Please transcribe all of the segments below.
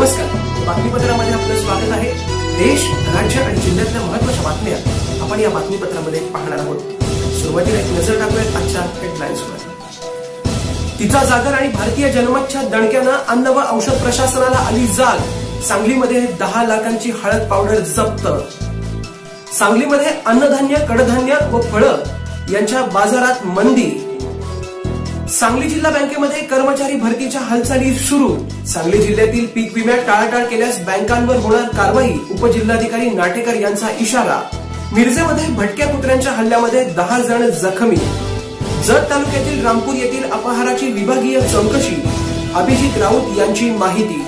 नमस्कार. बातमीपत्रामध्ये आपलं स्वागत आहे. देश राज्य आणि जिल्ह्यातल्या महत्त्वाच्या बातम्या आपण या बातमीपत्रामध्ये पाहणार आहोत. सुरुवातीला एक नजर टाकूयात आजच्या हेडलाईन्सवर तिचा जागर आणि भारतीय जनमतच्या दणक्यानं अन्न व औषध प्रशासनाला आली जाग. सांगलीमध्ये दहा लाखांची हळद पावडर जप्त. सांगलीमध्ये अन्नधान्य कडधान्य व फळं यांच्या बाजारात मंदी. सांगली जिल्हा बँकेमध्ये कर्मचारी भरतीच्या हालचाली सुरू. सांगली जिल्ह्यातील पीक विम्यात टाळाटाळ केल्यास बँकांवर होणार कारवाई उपजिल्हाधिकारी नाटेकर यांचा इशारा. मिरजेमध्ये भटक्या कुत्र्यांच्या हल्ल्यामध्ये दहा जण जखमी. जत तालुक्यातील रामपूर येथील अपहाराची विभागीय चौकशी. अभिजित राऊत यांची माहिती.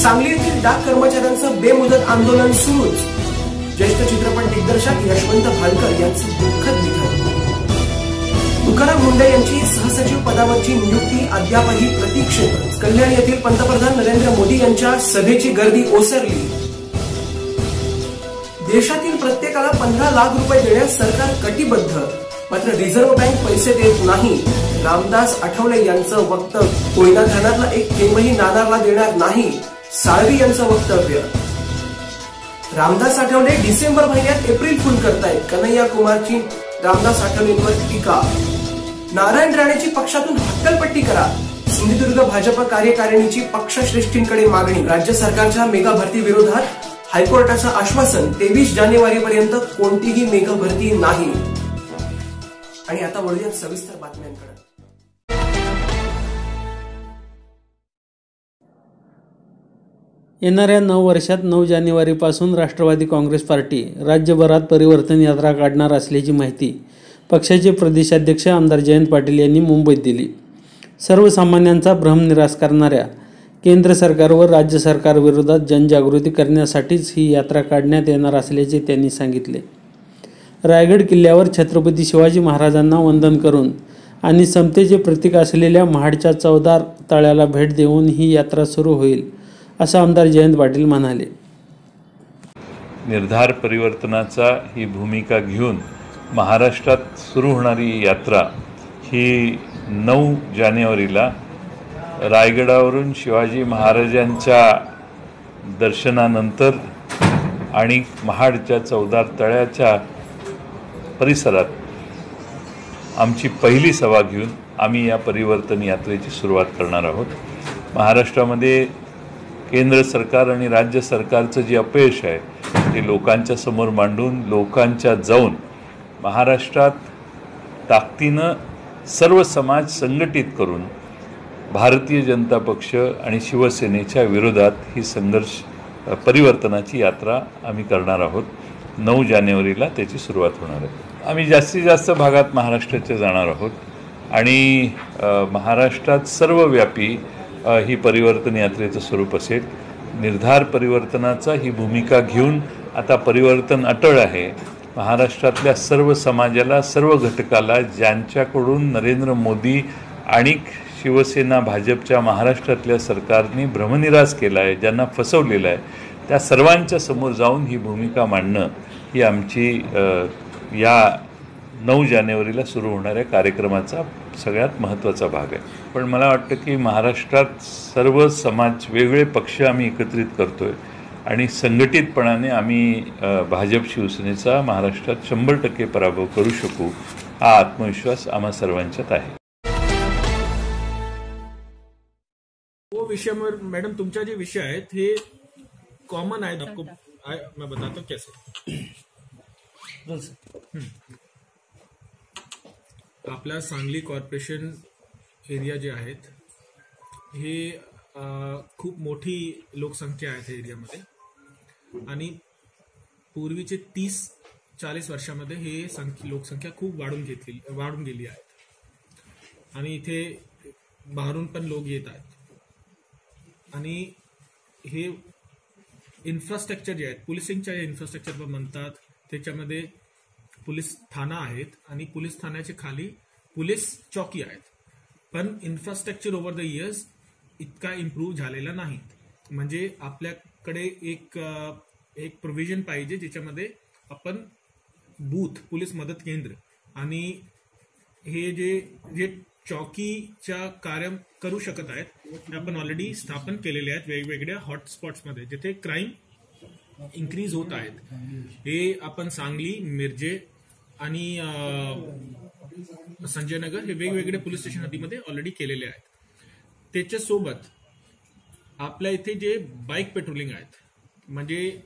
सांगली येथील डाक कर्मचाऱ्यांचं बेमुदत आंदोलन सुरूच. ज्येष्ठ चित्रपट दिग्दर्शक यशवंत भालकर यांचं दुःखद तुकाराम मुंडे यांची सहसचिव पदावरची नियुक्ती अद्यापही प्रतीक्षेत कल्याण येथील पंतप्रधान नरेंद्र मोदी यांच्या सभेची गर्दी ओसरली. देशातील प्रत्येकाला पंधरा लाख रुपये देण्यास सरकार कटिबद्ध. मात्र रिझर्व्ह बँक पैसे देत नाही. रामदास आठवले यांचं वक्तव्य. कोयना धरणातला एक थेंबही नानारला देणार नाही साळवी यांचं वक्तव्य. रामदास आठवले डिसेंबर महिन्यात एप्रिल फुल करतायत. कन्हैया कुमारची रामदास आठवलेंवर टीका. नारायण राणेची पक्षातून हक्कलपट्टी करा. सिंधुदुर्ग भाजप कार्यकारिणीची पक्षश्रेष्ठींकडे मागणी. राज्य सरकारच्या मेगा भरती विरोधात हायकोर्टाचं आश्वासन तेवीस जानेवारी पर्यंत कोणतीही मेगा भरती नाही. आणि आता वळूया सविस्तर बातम्यांकडे. येणाऱ्या नऊ वर्षात नऊ जानेवारीपासून राष्ट्रवादी काँग्रेस पार्टी राज्यभरात परिवर्तन यात्रा काढणार असल्याची माहिती पक्षाचे प्रदेशाध्यक्ष आमदार जयंत पाटील यांनी मुंबईत दिली. सर्वसामान्यांचा भ्रमनिरास करणाऱ्या केंद्र सरकार व राज्य सरकारविरोधात जनजागृती करण्यासाठीच ही यात्रा काढण्यात येणार असल्याचे त्यांनी सांगितले. रायगड किल्ल्यावर छत्रपती शिवाजी महाराजांना वंदन करून आणि समतेचे प्रतीक असलेल्या महाडच्या चौदार तळ्याला भेट देऊन ही यात्रा सुरू होईल असं आमदार जयंत पाटील म्हणाले. निर्धार परिवर्तनाचा ही भूमिका घेऊन महाराष्ट्रात सुरू होणारी यात्रा ही नऊ जानेवारीला रायगडावरून शिवाजी महाराजांच्या दर्शनानंतर आणि महाडच्या चौदार तळ्याच्या परिसरात आमची पहिली सभा घेऊन आम्ही या परिवर्तन यात्रेची सुरुवात करणार आहोत. महाराष्ट्रामध्ये केंद्र सरकार आणि राज्य सरकारचं जे अपयश आहे ते लोकांच्या समोर मांडून लोकांच्या जाऊन महाराष्ट्रात ताकदीनं सर्व समाज संघटित करून भारतीय जनता पक्ष आणि शिवसेनेच्या विरोधात ही संघर्ष परिवर्तनाची यात्रा आम्ही करणार आहोत. नऊ जानेवारीला त्याची सुरुवात होणार आहे. आम्ही जास्तीत जास्त भागात महाराष्ट्राच्या जाणार आहोत. आणि महाराष्ट्रात सर्वव्यापी ही परिवर्तन यात्रेचं स्वरूप असेल. निर्धार परिवर्तनाचा ही भूमिका घेऊन आता परिवर्तन अटळ आहे. महाराष्ट्रातल्या सर्व समाजाला सर्व घटकाला ज्यांच्याकडून नरेंद्र मोदी आणि शिवसेना भाजपच्या महाराष्ट्रातल्या सरकारने भ्रमनिरास केला आहे ज्यांना फसवलेलं आहे त्या सर्वांच्या समोर जाऊन ही भूमिका मांडणं ही आमची या नऊ जानेवारीला सुरू होणाऱ्या कार्यक्रमाचा सगळ्यात महत्त्वाचा भाग आहे. पण मला वाटतं की महाराष्ट्रात सर्व समाज वेगळे पक्ष आम्ही एकत्रित करतो आहे आणि संघटितपणाने आम्ही भाजप शिवसेनेचा महाराष्ट्रात शंभर टक्के पराभव करू शकू हा आत्मविश्वास आम्हा सर्वांच्यात आहे. वो विषय मैडम तुमच्या जे विषय आहेत हे कॉमन आहेत आपको मैं बताता हूँ कैसे आपल्या सांगली कॉर्पोरेशन एरिया जे आहेत हे खूप मोठी लोकसंख्या आहे एरियामध्ये. आणि पूर्वीचे तीस चाळीस वर्षामध्ये हे संख्या लोकसंख्या खूप वाढून घेतली वाढून गेली आहे. आणि इथे बाहेरून पण लोक येत आहेत. आणि हे इन्फ्रास्ट्रक्चर जे आहेत पोलिसिंगच्या इन्फ्रास्ट्रक्चर पण म्हणतात. त्याच्यामध्ये पोलीस ठाणा आहेत आणि पोलीस ठाण्याच्या खाली पोलीस चौकी आहेत. पण इन्फ्रास्ट्रक्चर ओव्हर द इयर्स इतका इम्प्रूव्ह झालेला नाही. म्हणजे आपल्या कडे एक एक प्रोव्हिजन पाहिजे ज्याच्यामध्ये आपण बूथ पोलीस मदत केंद्र आणि हे जे जे चौकीच्या कार्य करू शकत आहेत ते आपण ऑलरेडी स्थापन केलेले आहेत वेगवेगळ्या हॉटस्पॉट्समध्ये जिथे क्राईम इन्क्रीज होत आहेत. हे आपण सांगली मिरजे आणि संजयनगर हे वेगवेगळे पोलीस स्टेशन हद्दीमध्ये ऑलरेडी केलेले आहेत. त्याच्यासोबत आपल्या इथे जे बाईक पेट्रोलिंग आहेत म्हणजे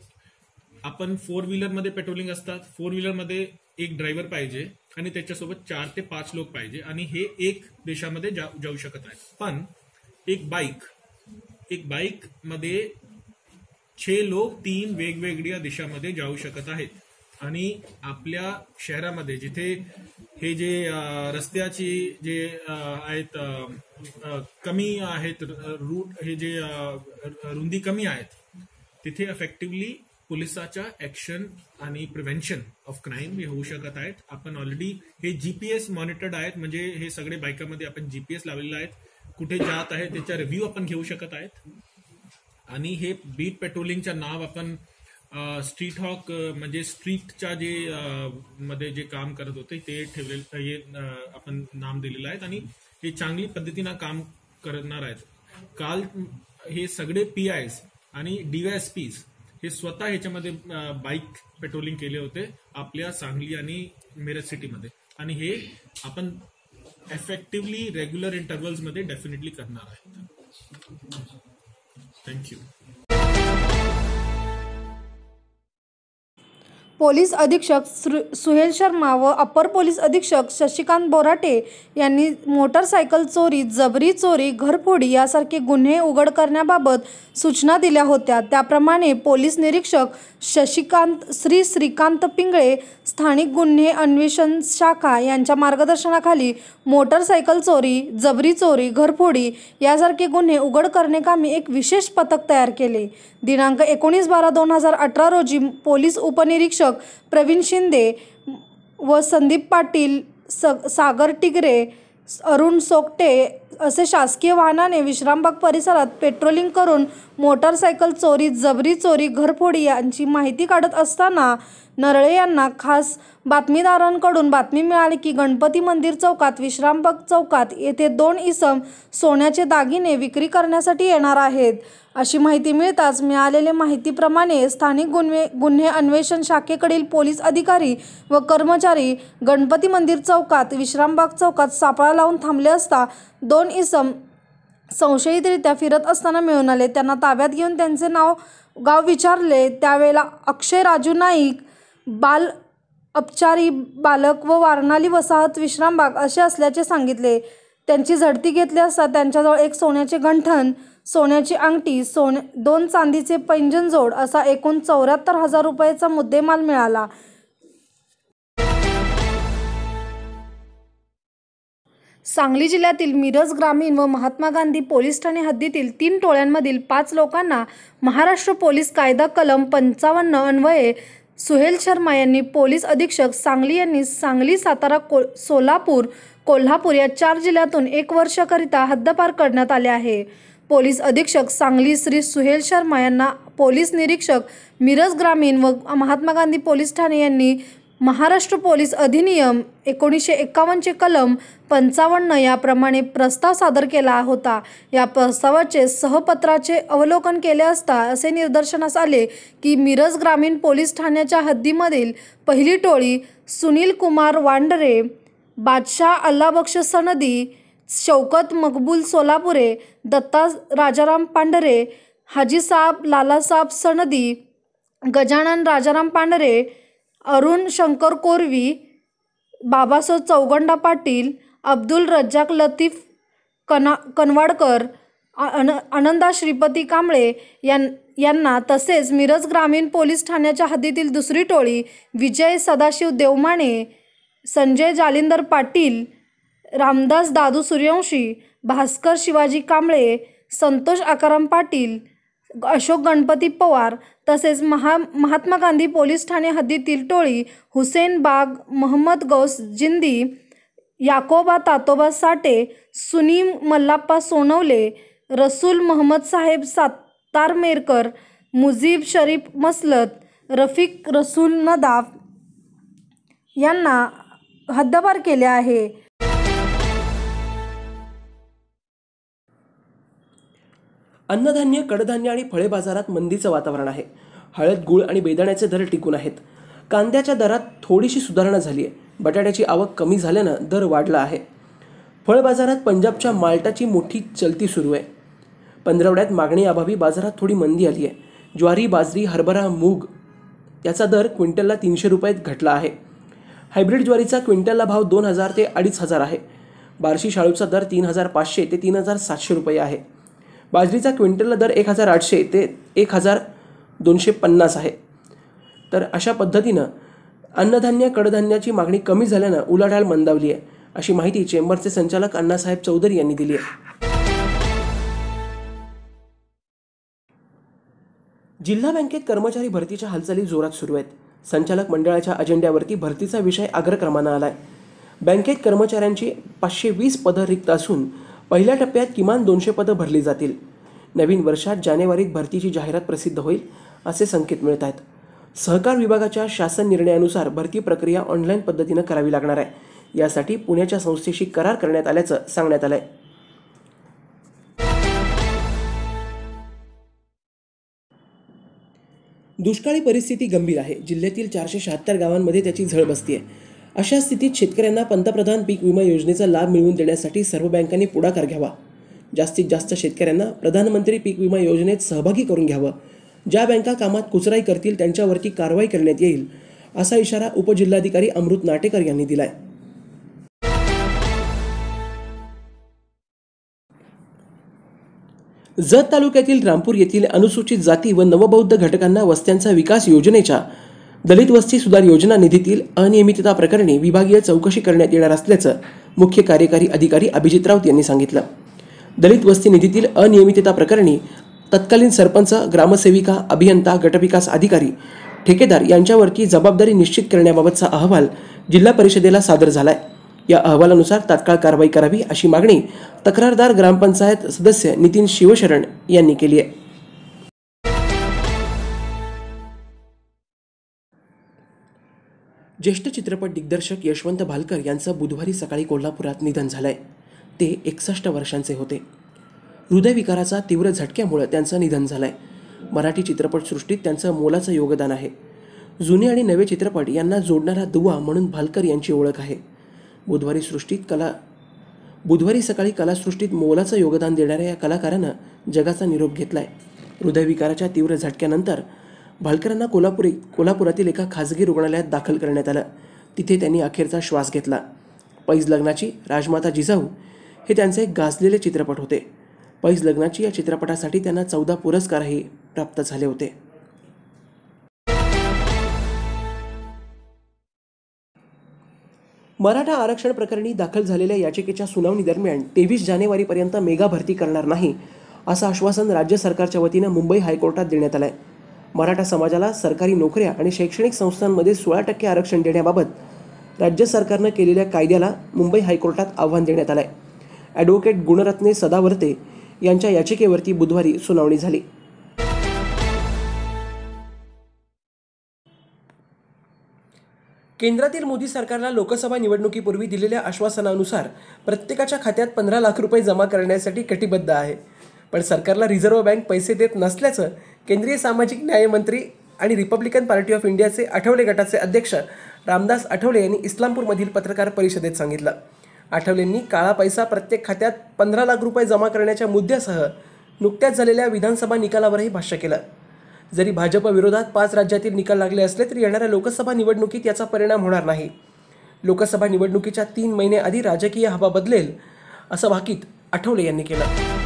आपण फोर व्हीलरमध्ये पेट्रोलिंग असतात फोर व्हीलरमध्ये एक ड्रायव्हर पाहिजे आणि त्याच्यासोबत चार ते पाच लोक पाहिजे आणि हे एक देशामध्ये जा- जाऊ शकत आहेत पण एक बाईक एक बाईकमध्ये छे लोक तीन वेगवेगळ्या देशामध्ये जाऊ शकत आहेत. आणि आपल्या शहरामध्ये जिथे हे जे रस्त्याची जे आहेत कमी आहेत रूट हे जे रुंदी कमी आहेत तिथे अफेक्टिवली पोलिसाच्या ऍक्शन आणि प्रिव्हेन्शन ऑफ क्राईम हे होऊ शकत आहेत. आपण ऑलरेडी हे जीपीएस मॉनिटर्ड आहेत म्हणजे हे सगळे बायकामध्ये आपण जीपीएस लावलेले आहेत. कुठे जात आहे त्याचा रिव्ह्यू आपण घेऊ शकत आहेत. आणि हे बीट पेट्रोलिंगच्या नाव आपण स्ट्रीट हॉक म्हणजे स्ट्रीटच्या जे मध्ये जे काम करत होते ते ठेवले हे आपण नाम दिलेलं आहे आणि हे चांगली पद्धतीनं काम करणार आहेत. काल हे सगळे पी आयस आणि डीवायएसपीज हे स्वतः ह्याच्यामध्ये बाईक पेट्रोलिंग केले होते आपल्या सांगली आणि मिरज सिटीमध्ये आणि हे आपण एफेक्टिव्हली रेग्युलर इंटरव्हल्समध्ये डेफिनेटली करणार आहेत. थँक्यू पोलीस अधीक्षक सृ सुहेल शर्मा व अपर पोलीस अधीक्षक शशिकांत बोराटे यांनी मोटरसायकल चोरी जबरी चोरी घरफोडी यासारखे गुन्हे उघड करण्याबाबत सूचना दिल्या होत्या. त्याप्रमाणे पोलीस निरीक्षक शशिकांत श्री श्रीकांत पिंगळे स्थानिक गुन्हे अन्वेषण शाखा यांच्या मार्गदर्शनाखाली मोटरसायकल चोरी जबरी चोरी घरफोडी यासारखे गुन्हे उघड करण्याकामी एक विशेष पथक तयार केले. दिनांक एकोणीस बारा दोन हजार अठरा रोजी पोलीस उपनिरीक्षक प्रवीण शिंदे व संदीप पाटील स सागर टिगरे अरुण सोकटे असे शासकीय वाहनाने विश्रामबाग परिसरात पेट्रोलिंग करून मोटारसायकल चोरी जबरी चोरी घरफोडी यांची माहिती काढत असताना नरळे यांना खास बातमीदारांकडून बातमी मिळाली की गणपती मंदिर चौकात विश्रामबाग चौकात येथे दोन इसम सोन्याचे दागिने विक्री करण्यासाठी येणार आहेत. अशी माहिती मिळताच मिळालेल्या माहितीप्रमाणे स्थानिक गुन्हे गुन्हे अन्वेषण शाखेकडील पोलीस अधिकारी व कर्मचारी गणपती मंदिर चौकात विश्रामबाग चौकात सापळा लावून थांबले असता दोन इसम संशयितरित्या फिरत असताना मिळून आले. त्यांना ताब्यात घेऊन त्यांचे नाव गाव विचारले. त्यावेळेला अक्षय राजू नाईक बाल अपचारी बालक व वारणाली वसाहत विश्रामबाग असे असल्याचे सांगितले. त्यांची झडती घेतली असता त्यांच्याजवळ एक सोन्याचे गंठण सोन्याची अंगठी सोने दोन चांदीचे पैंजण जोड असा एकूण चौऱ्याहत्तर हजार रुपयाचा मुद्देमाल मिळाला. सांगली जिल्ह्यातील मिरज ग्रामीण व महात्मा गांधी पोलीस ठाणे हद्दीतील तीन टोळ्यांमधील पाच लोकांना महाराष्ट्र पोलीस कायदा कलम पंचावन्न अन्वये सुहेल शर्मा यांनी पोलीस अधीक्षक सांगली यांनी सांगली सातारा को सोलापूर कोल्हापूर या चार जिल्ह्यातून एक वर्षाकरिता हद्दपार करण्यात आले आहे. पोलीस अधीक्षक सांगली श्री सुहेल शर्मा यांना पोलीस निरीक्षक मिरज ग्रामीण व महात्मा गांधी पोलीस ठाणे यांनी महाराष्ट्र पोलीस अधिनियम एकोणीसशे एक्कावन्नचे कलम पंचावन्न याप्रमाणे प्रस्ताव सादर केला होता. या प्रस्तावाचे सहपत्राचे अवलोकन केले असता असे निदर्शनास आले की मिरज ग्रामीण पोलीस ठाण्याच्या हद्दीमधील पहिली टोळी सुनील कुमार वांडरे बादशाह अल्लाबक्ष सनदी शौकत मकबूल सोलापुरे दत्ता राजाराम पांढरे हाजीसाब लालासाब सनदी गजानन राजाराम पांढरे अरुण शंकर कोरवी बाबासाहेब चौगंडा पाटील अब्दुल रज्जाक लतीफ कना कनवाडकर अन आनंदा श्रीपती कांबळे यां यांना तसेच मिरज ग्रामीण पोलीस ठाण्याच्या हद्दीतील दुसरी टोळी विजय सदाशिव देवमाने संजय जालिंदर पाटील रामदास दादू सूर्यवंशी भास्कर शिवाजी कांबळे संतोष आकाराम पाटील अशोक गणपती पवार तसेच महा महात्मा गांधी पोलीस ठाणे हद्दीतील टोळी हुसेन बाग महम्मद गौस जिंदी याकोबा तातोबा साठे सुनी मल्लाप्पा सोनवले रसूल महम्मद साहेब सातारमेरकर मुजीब शरीफ मसलत रफिक रसूल नदाफ यांना हद्दपार केले आहे. अन्नधान्य कडधान्य आणि फळे बाजारात मंदीचं वातावरण आहे. हळद गुळ आणि बेदाण्याचे दर टिकून आहेत. कांद्याच्या दरात थोडीशी सुधारणा झाली आहे. बटाट्याची आवक कमी झाल्यानं दर वाढला आहे. फळ बाजारात पंजाबच्या माल्टाची मोठी चलती सुरू आहे. पंधरवड्यात मागणीअभावी बाजारात थोडी मंदी आली आहे. ज्वारी बाजरी हरभरा मूग याचा दर क्विंटलला तीनशे रुपयात घटला आहे. हायब्रिड ज्वारीचा क्विंटलला भाव दोन हजार ते अडीच हजार आहे. बार्शी शाळूचा दर तीन हजार पाचशे ते तीन हजार सातशे रुपये आहे. बाजरीचा क्विंटलला दर एक हजार आठशे ते एक हजार दोनशे पन्नास आहे. तर अशा पद्धतीनं अन्नधान्य कडधान्याची मागणी कमी झाल्यानं उलाढाल मंदावली आहे अशी माहिती चेंबरचे संचालक अण्णासाहेब चौधरी यांनी दिली आहे. जिल्हा बँकेत कर्मचारी भरतीच्या हालचाली जोरात सुरू आहेत. संचालक मंडळाच्या अजेंड्यावरती भरतीचा विषय अग्रक्रमानं आलाय. बँकेत कर्मचाऱ्यांची पाचशे वीस पदं रिक्त असून पहिल्या टप्प्यात किमान दोनशे पदं भरली जातील. नवीन वर्षात जानेवारीत भरतीची जाहिरात प्रसिद्ध होईल असे संकेत मिळत आहेत. सहकार विभागाच्या शासन निर्णयानुसार भरती प्रक्रिया ऑनलाईन पद्धतीनं करावी लागणार आहे. यासाठी पुण्याच्या संस्थेशी करार करण्यात आल्याचं सांगण्यात आलंय. दुष्काळी परिस्थिती गंभीर आहे. जिल्ह्यातील चारशे शहात्तर गावांमध्ये त्याची झळ बसती आहे अशा स्थितीत शेतकऱ्यांना पंतप्रधान पीक विमा योजनेचा लाभ मिळवून देण्यासाठी सर्व बँकांनी पुढाकार घ्यावा. जास्तीत जास्त शेतकऱ्यांना प्रधानमंत्री पीक विमा योजनेत सहभागी करून घ्यावं. ज्या बँका कामात कुचराई करतील त्यांच्यावरती कारवाई करण्यात येईल असा इशारा उपजिल्हाधिकारी अमृत नाटेकर यांनी दिलाय. जत तालुक्यातील रामपूर येथील अनुसूचित जाती व नवबौद्ध घटकांना वस्त्यांचा विकास योजनेच्या दलित वस्ती सुधार योजना निधीतील अनियमितता प्रकरणी विभागीय चौकशी करण्यात येणार असल्याचं मुख्य कार्यकारी अधिकारी अभिजित राऊत यांनी सांगितलं. दलित वस्ती निधीतील अनियमितता प्रकरणी तत्कालीन सरपंच ग्रामसेविका अभियंता गटविकास अधिकारी ठेकेदार यांच्यावरती जबाबदारी निश्चित करण्याबाबतचा अहवाल जिल्हा परिषदेला सादर झालाय. या अहवालानुसार तात्काळ कारवाई करावी अशी मागणी तक्रारदार ग्रामपंचायत सदस्य नितीन शिवशरण यांनी केली आहे. ज्येष्ठ चित्रपट दिग्दर्शक यशवंत भालकर यांचं बुधवारी सकाळी कोल्हापुरात निधन झालंय. ते एकसष्ट वर्षांचे होते. हृदयविकाराचा तीव्र झटक्यामुळे त्यांचं निधन झालंय. मराठी चित्रपटसृष्टीत त्यांचं मोलाचं योगदान आहे. जुने आणि नवे चित्रपट यांना जोडणारा दुवा म्हणून भालकर यांची ओळख आहे. बुधवारी सृष्टीत कला बुधवारी सकाळी कलासृष्टीत मोलाचं योगदान देणाऱ्या या कलाकारानं जगाचा निरोप घेतलाय. हृदयविकाराच्या तीव्र झटक्यानंतर भालकरांना कोल्हापुरी कोल्हापुरातील एका खाजगी रुग्णालयात दाखल करण्यात आलं. तिथे त्यांनी अखेरचा श्वास घेतला. पैज लग्नाची राजमाता जिजाऊ हे त्यांचे एक गाजलेले चित्रपट होते. पैज लग्नाची या चित्रपटासाठी त्यांना चौदा पुरस्कारही प्राप्त झाले होते. मराठा आरक्षण प्रकरणी दाखल झालेल्या याचिकेच्या सुनावणी दरम्यान तेवीस जानेवारीपर्यंत मेगा भरती करणार नाही असं आश्वासन राज्य सरकारच्या वतीनं मुंबई हायकोर्टात देण्यात आलंय. मराठा समाजाला सरकारी नोकऱ्या आणि शैक्षणिक संस्थांमध्ये सोळा टक्के आरक्षण देण्याबाबत राज्य सरकारनं केलेल्या कायद्याला मुंबई हायकोर्टात आव्हान देण्यात आलंय. ॲडव्होकेट गुणरत्ने सदावर्ते यांच्या याचिकेवरती बुधवारी सुनावणी झाली. केंद्रातील मोदी सरकारला लोकसभा निवडणुकीपूर्वी दिलेल्या आश्वासनानुसार प्रत्येकाच्या खात्यात पंधरा लाख रुपये जमा करण्यासाठी कटिबद्ध आहे. पण सरकारला रिझर्व्ह बँक पैसे देत नसल्याचं केंद्रीय सामाजिक न्यायमंत्री आणि रिपब्लिकन पार्टी ऑफ इंडियाचे आठवले गटाचे अध्यक्ष रामदास आठवले यांनी इस्लामपूरमधील पत्रकार परिषदेत सांगितलं. आठवलेंनी काळा पैसा प्रत्येक खात्यात पंधरा लाख रुपये जमा करण्याच्या मुद्द्यासह नुकत्याच झालेल्या विधानसभा निकालावरही भाष्य केलं. जरी भाजप विरोधात पाच राज्यातील निकाल लागले असले तरी येणाऱ्या लोकसभा निवडणुकीत याचा परिणाम होणार नाही. लोकसभा निवडणुकीच्या तीन महिने आधी राजकीय हवा बदलेल असं भाकीत आठवले यांनी केलं.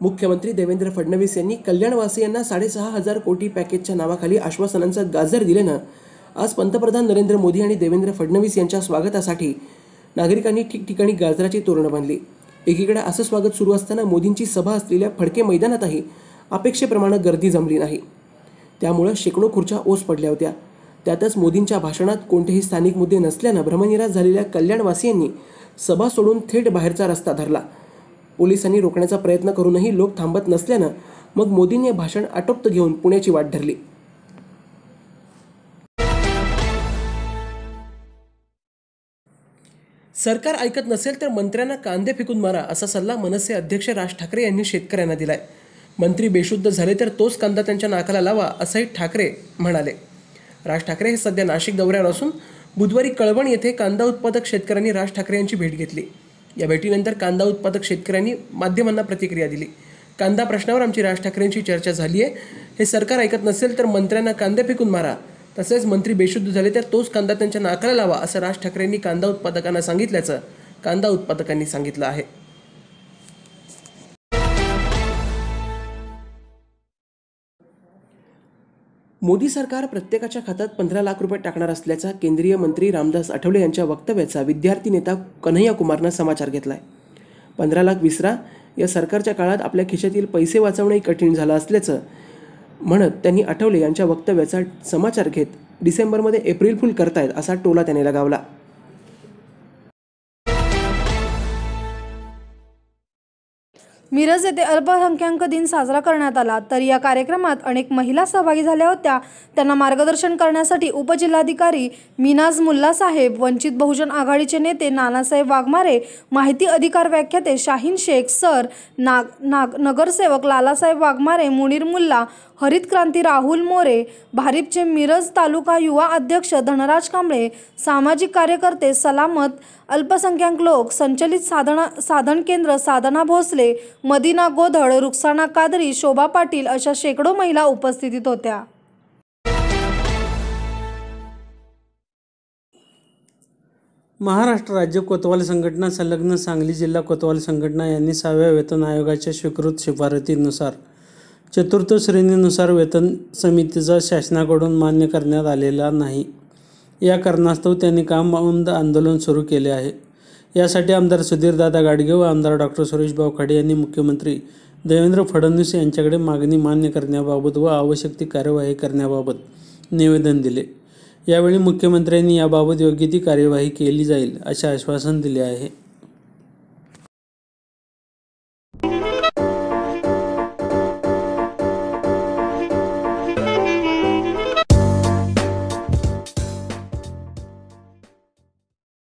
मुख्यमंत्री देवेंद्र फडणवीस यांनी कल्याणवासियांना साडेसहा हजार कोटी पॅकेजच्या नावाखाली आश्वासनांचं गाजर दिल्यानं आज पंतप्रधान नरेंद्र मोदी आणि देवेंद्र फडणवीस यांच्या स्वागतासाठी नागरिकांनी ठिकठिकाणी गाजराची तोरणं बांधली. एकीकडे असं स्वागत सुरू असताना मोदींची सभा असलेल्या फडके मैदानातही अपेक्षेप्रमाणे गर्दी जमली नाही. त्यामुळं शेकडो खुर्च्या ओस पडल्या होत्या. त्यातच मोदींच्या भाषणात कोणतेही स्थानिक मुद्दे नसल्यानं भ्रमनिराश झालेल्या कल्याणवासियांनी सभा सोडून थेट बाहेरचा रस्ता धरला. पोलिसांनी रोखण्याचा प्रयत्न करूनही लोक थांबत नसल्यानं मग मोदींनी हे भाषण आटोपत घेऊन पुण्याची वाट धरली. सरकार ऐकत नसेल तर मंत्र्यांना कांदे फेकून मारा असा सल्ला मनसे अध्यक्ष राज ठाकरे यांनी शेतकऱ्यांना दिलाय. मंत्री बेशुद्ध झाले तर तोच कांदा त्यांच्या नाकाला लावा असंही ठाकरे म्हणाले. राज ठाकरे हे सध्या नाशिक दौऱ्यावर असून बुधवारी कळवण येथे कांदा उत्पादक शेतकऱ्यांनी राज ठाकरे यांची भेट घेतली. या भेटीनंतर कांदा उत्पादक शेतकऱ्यांनी माध्यमांना प्रतिक्रिया दिली. कांदा प्रश्नावर आमची राज ठाकरेंची चर्चा झाली आहे. हे सरकार ऐकत नसेल तर मंत्र्यांना कांदे फेकून मारा. तसेच मंत्री बेशुद्ध झाले तर तोच कांदा त्यांच्या नाकाला लावा असं राज ठाकरेंनी कांदा उत्पादकांना सांगितल्याचं कांदा उत्पादकांनी सांगितलं आहे. मोदी सरकार प्रत्येकाच्या खात्यात पंधरा लाख रुपये टाकणार असल्याचा केंद्रीय मंत्री रामदास आठवले यांच्या वक्तव्याचा विद्यार्थी नेता कन्हैया कुमारनं समाचार घेतला आहे पंधरा लाख विसरा या सरकारच्या काळात आपल्या खिशातील पैसे वाचवणंही कठीण झालं असल्याचं म्हणत त्यांनी आठवले यांच्या वक्तव्याचा समाचार घेत डिसेंबरमध्ये एप्रिल फुल करतायत असा टोला त्याने लगावला. मिरज येथे अल्पसंख्याक दिन साजरा करण्यात आला. तर या कार्यक्रमात अनेक महिला सहभागी झाल्या होत्या. त्यांना मार्गदर्शन करण्यासाठी उपजिल्हाधिकारी मिनाज मुल्ला साहेब वंचित बहुजन आघाडीचे नेते नानासाहेब वाघमारे माहिती अधिकार व्याख्याते शाहीन शेख सर नाग नाग नगरसेवक लालासाहेब वाघमारे मुनीर मुल्ला हरित क्रांती राहुल मोरे भारिपचे मिरज तालुका युवा अध्यक्ष धनराज कांबळे सामाजिक कार्यकर्ते सलामत अल्पसंख्याक लोक संचलित साधना साधन केंद्र साधना भोसले मदिना गोधळ रुक्साना कादरी शोभा पाटील अशा शेकडो महिला उपस्थितीत होत्या. महाराष्ट्र राज्य कोतवाल संघटना संलग्न सांगली जिल्हा कोतवाल संघटना यांनी सहाव्या वेतन आयोगाच्या स्वीकृत शिफारतीनुसार चतुर्थ श्रेणीनुसार वेतन समितीचा शासनाकडून मान्य करण्यात आलेला नाही. या कारणास्तव त्यांनी काम बंद आंदोलन सुरू केले आहे. यासाठी आमदार सुधीरदादा गाडगे व आमदार डॉक्टर सुरेशभाऊ खाडे यांनी मुख्यमंत्री देवेंद्र फडणवीस यांच्याकडे मागणी मान्य करण्याबाबत व आवश्यक ती कार्यवाही करण्याबाबत निवेदन दिले. यावेळी मुख्यमंत्र्यांनी याबाबत योग्य ती कार्यवाही केली जाईल असे आश्वासन दिले आहे.